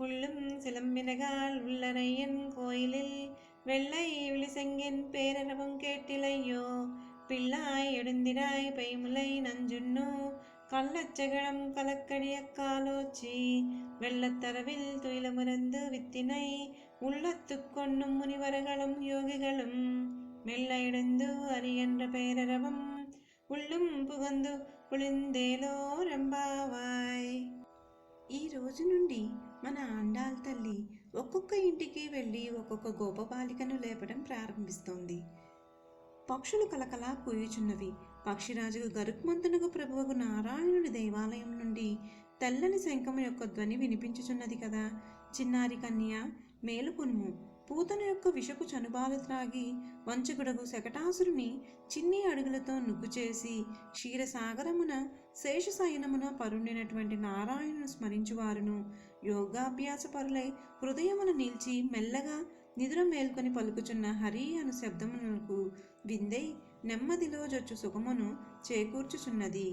புல்லும் சிலம்பினகால் உள்ளரையன் கோயிலில் வெள்ளை விழிசெங்கின் பேரரவும் கேட்டிலையோ? பிள்ளாய் எடுந்திராய் பைமுலை நஞ்சுண்ணு கள்ளச்சகலம் கலக்கடிய காலோச்சி. வெள்ளத்தரவில் துயிலமுறந்து வித்தினை உள்ளத்து கொண்ணும் முனிவர்களும் யோகிகளும். மெல்ல இடந்து அறியன்ற பேரரவம் உள்ளும் புகந்து குளிந்தேலோ ரம்பா రోజు నుండి మన అండాల తల్లి ఒక్కొక్క ఇంటికి వెళ్ళి ఒక్కొక్క గోపబాలికను లేపడం ప్రారంభిస్తోంది. పక్షులు కలకలా కూయుచున్నవి. పక్షిరాజుకు గరుక్మంతునకు ప్రభువుకు నారాయణుడి దేవాలయం నుండి తెల్లని శంఖము యొక్క ధ్వని వినిపించుచున్నది కదా. చిన్నారి కన్య మేలుకొనుము. పూతన యొక్క విషపు చనుబాలు త్రాగి వంచకుడగు శకటాసురుని చిన్ని అడుగులతో నుగ్గు చేసి క్షీరసాగరమున శేషశయనమున పరుండినటువంటి నారాయణను స్మరించువారును. యోగాభ్యాస పరులై హృదయమున నిలిచి మెల్లగా నిద్ర మేల్కొని పలుకుచున్న హరి అను శబ్దమునకు విందై నెమ్మదిలో జొచ్చు సుఖమును చేకూర్చుచున్నది.